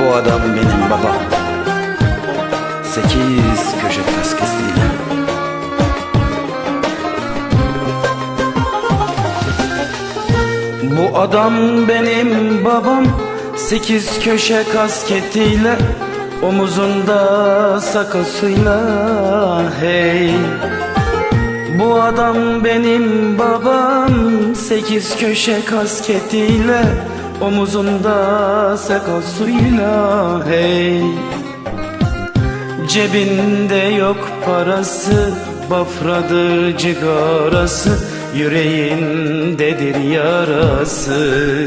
Bu adam benim babam. Sekiz köşe kaskesiyle. Bu adam benim babam. Sekiz köşe kasketiyle Omuzunda sakasıyla hey Bu adam benim babam. Sekiz köşe kasketiyle Omuzunda sakasıyla hey Cebinde yok parası Bafradır cigarası Yüreğindedir yarası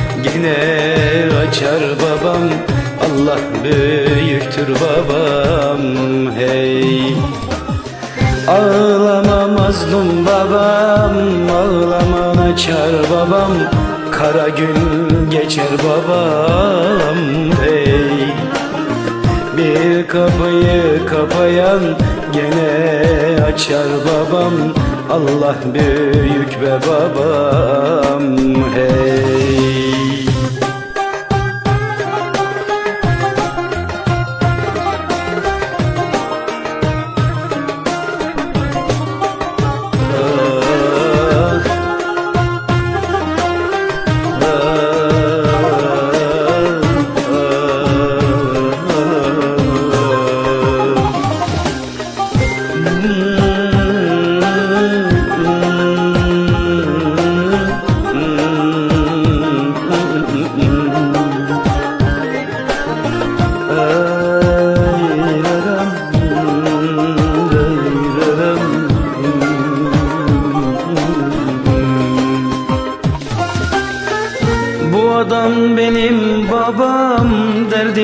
Gene açar babam Allah büyüktür babam hey. Ağlama mazlum babam Ağlaman açar babam Kara gün geçer babam hey. Bir kapıyı kapayan gene açar babam Allah büyük be babam hey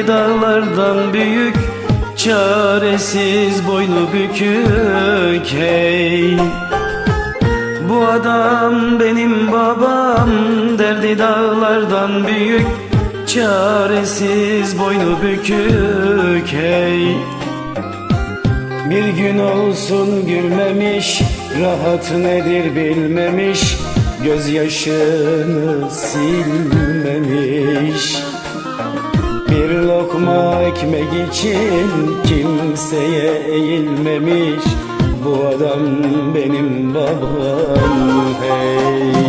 dağlardan büyük Çaresiz boynu bükük hey. Bu adam benim babam Derdi dağlardan büyük Çaresiz boynu bükük hey. Bir gün olsun gülmemiş Rahat nedir bilmemiş Gözyaşını silmemiş ekmek için Kimseye eğilmemiş Bu adam benim babam hey.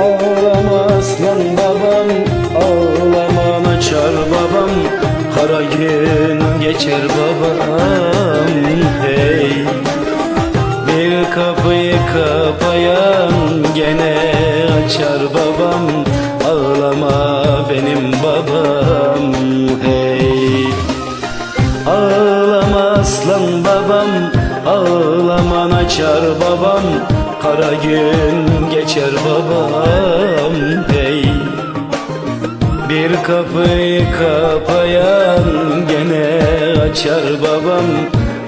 Ağlama aslan babam Ağlaman açar babam Kara gün geçer babam Hey. Bir kapıyı kapayan Gene açar babam aslan babam Ağlaman açar babam Kara gün geçer babam Hey. Bir kapıyı kapayan Gene açar babam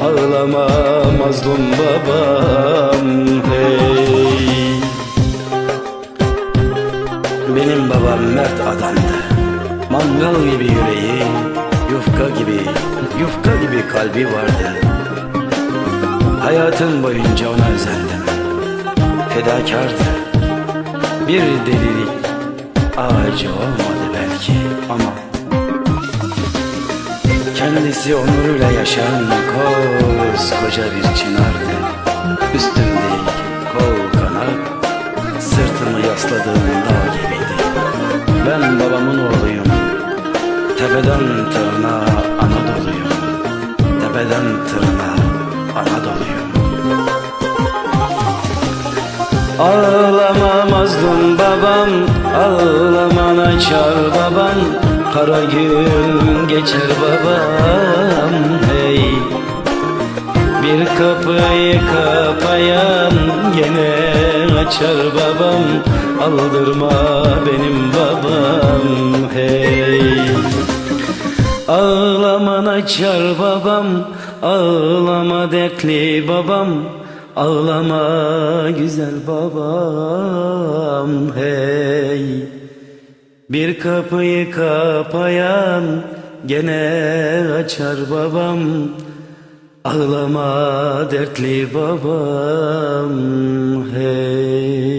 Ağlama mazlum babam Hey. Benim babam mert adamdı. Mangal gibi yüreği Yufka gibi Yufka gibi kalbi vardı. Hayatım boyunca ona özendim. Fedakardı. Bir delilik ağacı olmadı belki ama Kendisi onuruyla yaşayan koskoca bir çınardı. Üstüm Tepeden tırnağa Anadolu'yum. Tepeden tırnağa Anadolu'yum. Ağlama mazlum babam Ağlaman açar babam Kara gün geçer babam Hey. Bir kapıyı kapayan gene açar babam. Aldırma benim babam hey Ağlaman açar babam Ağlama dertli babam Ağlama güzel babam hey. Bir kapıyı kapayan gene açar babam Ağlama dertli babam hey